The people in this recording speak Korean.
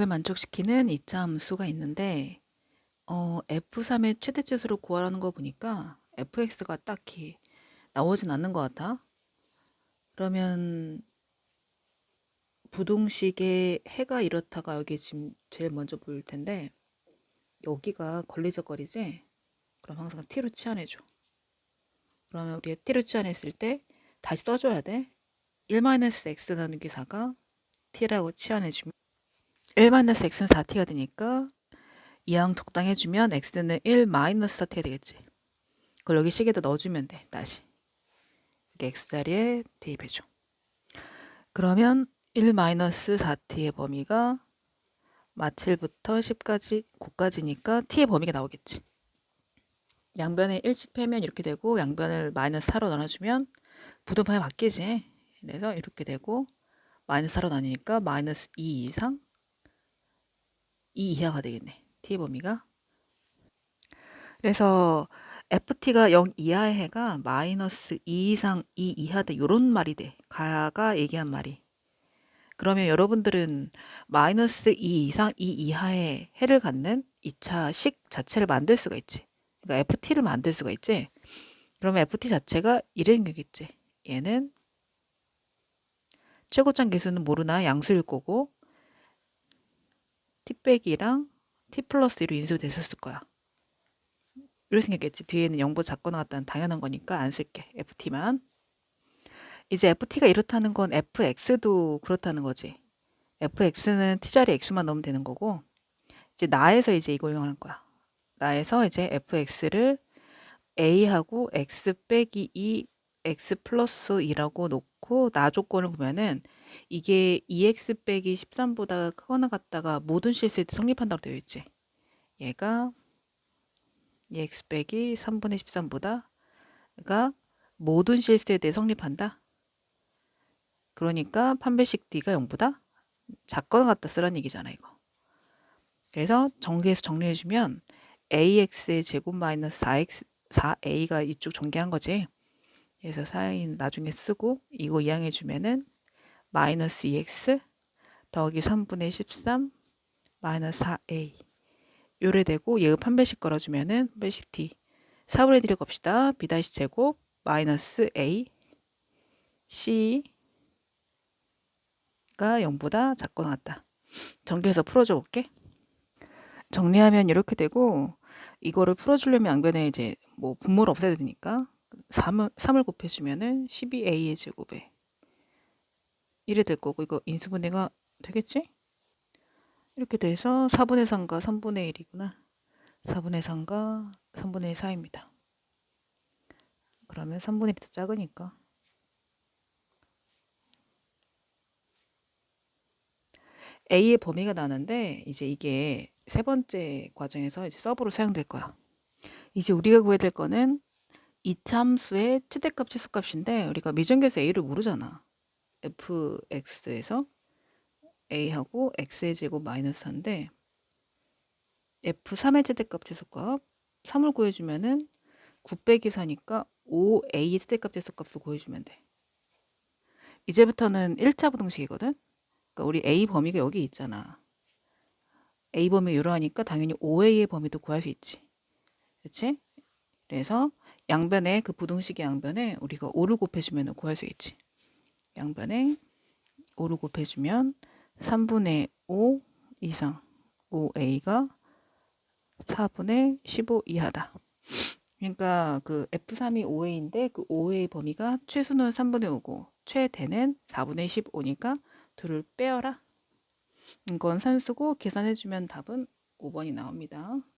을 만족시키는 2차 함수가 있는데 어 f3의 최대치수를 구하라는 거 보니까 fx가 딱히 나오진 않는 것 같아. 그러면 부동식의 해가 이렇다가 여기 지금 제일 먼저 보일 텐데 여기가 걸리적거리지? 그럼 항상 t로 치환해줘. 그러면 우리가 t로 치환했을 때 다시 써줘야 돼. 1-x 나누기 4가 t라고 치환해주면 1-x는 4t가 되니까 이항 적당해주면 x는 1-4t가 되겠지. 그걸 여기 식에다 넣어주면 돼. 다시. 여기 x자리에 대입해줘. 그러면 1-4t의 범위가 마7부터 10까지 9까지니까 t의 범위가 나오겠지. 양변에 1씩 빼면 이렇게 되고 양변을 마이너스 4로 나눠주면 부등판이 바뀌지. 그래서 이렇게 되고 마이너스 4로 나뉘니까 마이너스 2 이상 2 이하가 되겠네. t의 범위가. 그래서 ft가 0 이하의 해가 마이너스 2 이상 2 이하다 이런 말이 돼. 가가 얘기한 말이. 그러면 여러분들은 마이너스 2 이상 2 이하의 해를 갖는 2차 식 자체를 만들 수가 있지. 그러니까 ft를 만들 수가 있지. 그러면 ft 자체가 거겠지. 얘는 최고점 계수는 모르나 양수일 거고 t 빼기랑 t 플러스 1로 인수됐었을 거야. 이렇게 생겼겠지. 뒤에는 0보 작거 나왔다는 당연한 거니까 안 쓸게. ft만. 이제 ft가 이렇다는 건 fx도 그렇다는 거지. fx는 t자리 x만 넣으면 되는 거고 이제 나에서 이제 이걸 이용할 거야. 나에서 이제 fx를 a하고 x 빼기 2 x 플러스 2라고 놓고 나 조건을 보면은 이게 2x 빼기 13보다 크거나 같다가 모든 실수에 성립한다고 되어 있지. 얘가 2x 빼기 3분의 13보다가 모든 실수에 대해 성립한다. 그러니까 판별식 d가 0보다 작거나 같다 쓰라는 얘기잖아 이거. 그래서 전개해서 정리해주면 ax의 제곱 마이너스 4x 4a가 이쪽 전개한 거지. 그래서 4a 나중에 쓰고 이거 이항해 주면은 마이너스 2x 더하기 3분의 13 마이너스 4a 요래 되고 얘가 판별식 걸어주면은 판별식 d 4분의 1을 겁시다. b 다시 제곱 마이너스 a c가 0보다 작거나 같다. 전개해서 풀어줘 볼게. 정리하면 이렇게 되고 이거를 풀어주려면 양변에 이제 뭐 분모를 없애야 되니까 3을, 3을 곱해주면은 12a의 제곱에 1이 될 거고 이거 인수분해가 되겠지? 이렇게 돼서 4분의 3과 3분의 1이구나. 4분의 3과 3분의 4입니다. 그러면 3분의 1이 더 작으니까 A의 범위가 나는데 이제 이게 세 번째 과정에서 이제 서브로 사용될 거야. 이제 우리가 구해야 될 거는 이참수의 최대값 최소값인데 우리가 미정계에서 A를 모르잖아. fx에서 a하고 x의 제곱 마이너스 4인데 f3의 최대값 최소값 3을 구해주면은 9 빼기 4니까 5a의 최대값 최소값을 구해주면 돼. 이제부터는 1차 부등식이거든. 그러니까 우리 a 범위가 여기 있잖아. a 범위가 이러하니까 당연히 5a의 범위도 구할 수 있지. 그렇지? 그래서 양변에 그 부등식의 양변에 우리가 5를 곱해주면 구할 수 있지. 양변에 5를 곱해주면 3분의 5 이상 5a가 4분의 15 이하다. 그러니까 그 F3이 5a인데 그 5a의 범위가 최소는 3분의 5고 최대는 4분의 15니까 둘을 빼어라. 이건 산수고 계산해주면 답은 5번이 나옵니다.